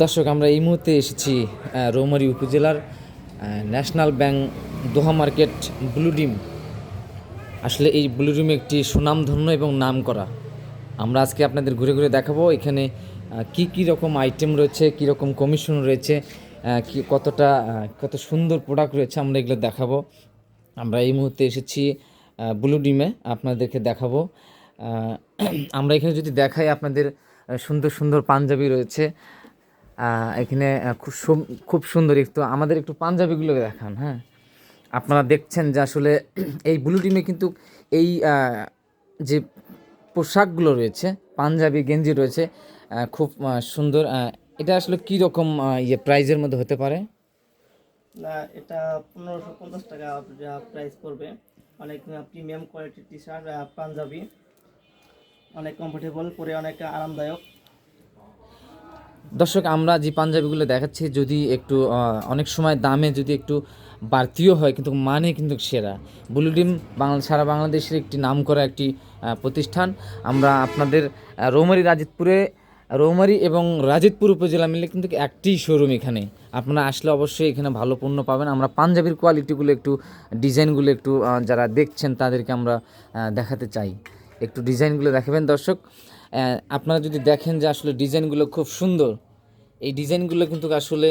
দর্শক, আমরা এই মুহূর্তে এসেছি রৌমারী উপজেলার national bank Doha market blue ডিম। আসলে এই ব্লু ডিম একটি সুনামধন্য এবং নাম করা আমরা আজকে আপনাদের ঘুরে ঘুরে দেখাবো এখানে কি কি রকম আইটেম রয়েছে, কি রকম কমিশন রয়েছে কি, কতটা কত সুন্দর প্রোডাক্ট রয়েছে আমরা এগুলো দেখাবো। আমরা এই মুহূর্তে এসেছি ব্লু ডিমে, আপনাদেরকে দেখাবো। আমরা এখানে যদি দেখাই আপনাদের সুন্দর সুন্দর পাঞ্জাবি রয়েছে এখানে খুব খুব সুন্দর একটু, আমাদের একটু পাঞ্জাবিগুলো দেখান হ্যাঁ? আপনারা দেখছেন যে আসলে এই ব্লু টিমে কিন্তু এই যে পোশাকগুলো রয়েছে, পাঞ্জাবি, গেঞ্জি রয়েছে খুব সুন্দর এটা আসলে কী রকম ইয়ে প্রাইজের মধ্যে হতে পারে? না, এটা পনেরোশো পঞ্চাশ টাকা প্রাইস পড়বে। অনেক প্রিমিয়াম কোয়ালিটির টি শার্ট পাঞ্জাবি। অনেক কমফোর্টেবল পরে অনেক আরামদায়ক। দর্শক, আমরা যে পাঞ্জাবিগুলো দেখাচ্ছি যদি একটু অনেক সময় দামে যদি একটু বাড়তিও হয়, কিন্তু মানে কিন্তু সেরা। ব্লু ডিম বাংলা, সারা বাংলাদেশের একটি নামকরা একটি প্রতিষ্ঠান। আমরা আপনাদের রৌমারি রাজিতপুরে, রৌমারি এবং রাজিতপুর উপজেলা মিলে কিন্তু একটি শোরুম এখানে। আপনারা আসলে অবশ্যই এখানে ভালো পণ্য পাবেন। আমরা পাঞ্জাবির কোয়ালিটিগুলো একটু ডিজাইনগুলো একটু যারা দেখছেন তাদেরকে আমরা দেখাতে চাই। একটু ডিজাইনগুলো দেখাবেন দর্শক। আপনারা যদি দেখেন যে আসলে ডিজাইনগুলো খুব সুন্দর এই ডিজাইনগুলো কিন্তু আসলে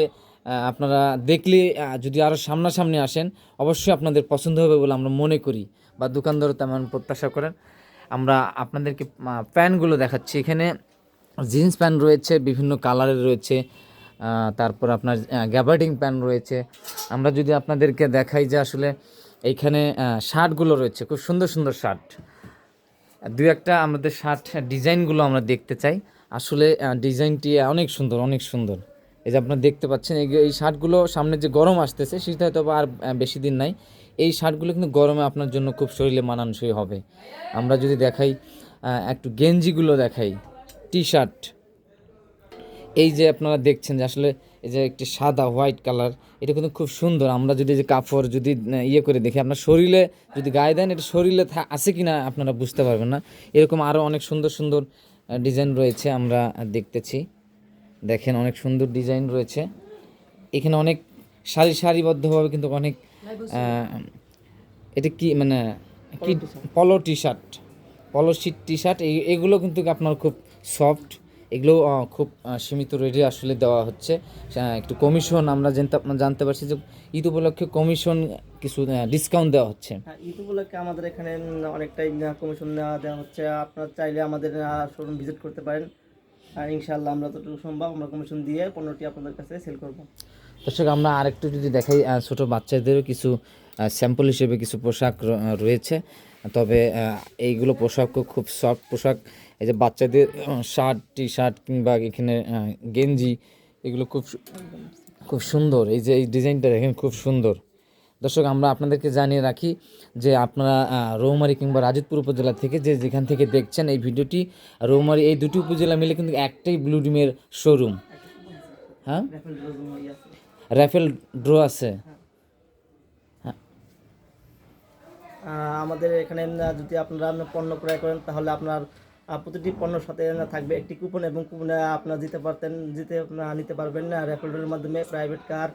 আপনারা দেখলে যদি আরও সামনাসামনি আসেন, অবশ্যই আপনাদের পছন্দ হবে বলে আমরা মনে করি। বা দোকানদারও তেমন প্রত্যাশা করেন। আমরা আপনাদেরকে প্যান্টগুলো দেখাচ্ছি। এখানে জিন্স প্যান্ট রয়েছে, বিভিন্ন কালারের রয়েছে তারপর আপনার গ্যাবার্ডিং প্যান্ট রয়েছে। আমরা যদি আপনাদেরকে দেখাই যে আসলে এইখানে শার্টগুলো রয়েছে, খুব সুন্দর সুন্দর শার্ট। দু একটা আমাদের শার্ট ডিজাইনগুলো আমরা দেখতে চাই। আসলে ডিজাইনটি অনেক সুন্দর অনেক সুন্দর। এই যে আপনারা দেখতে পাচ্ছেন, এই শার্টগুলো সামনে যে গরম আসতেছে, সেটা হয়তো আর বেশি দিন নাই। এই শার্টগুলো কিন্তু গরমে আপনার জন্য খুব শরীরে মানানসই হবে। আমরা যদি দেখাই একটু গেঞ্জিগুলো দেখাই টি শার্ট এই যে আপনারা দেখছেন যে আসলে এই যে একটি সাদা হোয়াইট কালার এটা কিন্তু খুব সুন্দর। আমরা যদি যে কাপড় যদি ইয়ে করে দেখি আপনার শরীরে যদি গায়ে দেন এটা শরীরে থা- আছে কি না আপনারা বুঝতে পারবেন না। এরকম আরও অনেক সুন্দর সুন্দর ডিজাইন রয়েছে আমরা দেখতেছি। দেখেন অনেক সুন্দর ডিজাইন রয়েছে। এখানে অনেক সারি সারিবদ্ধভাবে কিন্তু অনেক এটা কি মানে কি পলো টি শার্ট পলো শিট টি শার্ট এগুলো কিন্তু আপনার খুব সফট। এগুলো খুব সীমিত রেটে আসলে দেওয়া হচ্ছে। একটু কমিশন আমরা জানতে পারছি যে ঈদ উপলক্ষে কমিশন কিছু ডিসকাউন্ট দেওয়া হচ্ছে। হ্যাঁ ঈদ উপলক্ষে আমাদের এখানে অনেকটাই কমিশন দেওয়া হচ্ছে। আপনারা চাইলে আমাদের শোরুম ভিজিট করতে পারেন। আর ইনশাল্লাহ আমরা যতটুকু সম্ভব আমরা কমিশন দিয়ে পণ্যটি আপনাদের কাছে সেল করব। দর্শক, আমরা আরেকটু যদি দেখাই ছোট বাচ্চাদেরও কিছু স্যাম্পল হিসেবে কিছু পোশাক রয়েছে। তবে এইগুলো পোশাকও খুব সফট পোশাক। এই যে বাচ্চাদের শার্ট টি শার্ট কিংবা এখানে গেঞ্জি, এগুলো খুব খুব সুন্দর। এই যে এই ডিজাইনটা দেখেন, খুব সুন্দর। দর্শক, আমরা আপনাদেরকে জানিয়ে রাখি যে আপনারা রৌমারী কিংবা রাজিতপুর উপজেলা থেকে যে যেখান থেকে দেখছেন এই ভিডিওটি, রৌমারি এই দুটি উপজেলা মিলে কিন্তু একটাই ব্লু ডিমের শোরুম হ্যাঁ? র্যাফেল ড্রোজ আছে। র্যাফেল ড্র আছে আমাদের এখানে যদি আপনারা পণ্য ক্রয় করেন তাহলে আপনার প্রতিটি পণ্যর সাথে থাকবে একটি কুপন এবং কুপনে আপনারা দিতে পারতেন দিতে নিতে পারবেন র্যাফেলের মাধ্যমে private car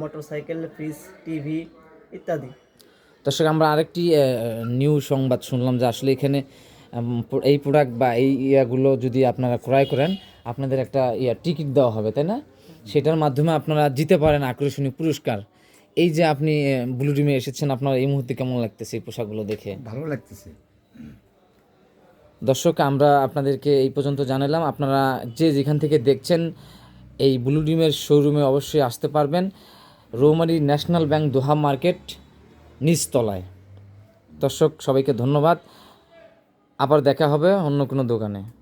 motorcycle fridge TV ইত্যাদি। দর্শক আমরা আরেকটি নিউ সংবাদ শুনলাম যে আসলে এখানে এই প্রোডাক্ট বা এই ইয়াগুলো যদি আপনারা ক্রয় করেন আপনাদের একটা ইয়া টিকিট দেওয়া হবে তাই না? সেটার মাধ্যমে আপনারা জিতে পারেন আকর্ষণীয় পুরস্কার। এই যে আপনি ব্লু টিমে এসেছেন আপনার এই মুহূর্তে কেমন লাগতেছে এই পোশাকগুলো দেখে? ভালো লাগতেছে। দর্শক আমরা আপনাদেরকে এই পর্যন্ত জানালাম। আপনারা যে যেখান থেকে দেখছেন এই ব্লু ডিমের শোরুমে অবশ্যই আসতে পারবেন। Roumari national bank Doha market নিচতলায়। দর্শক সবাইকে ধন্যবাদ। আবার দেখা হবে অন্য কোনো দোকানে।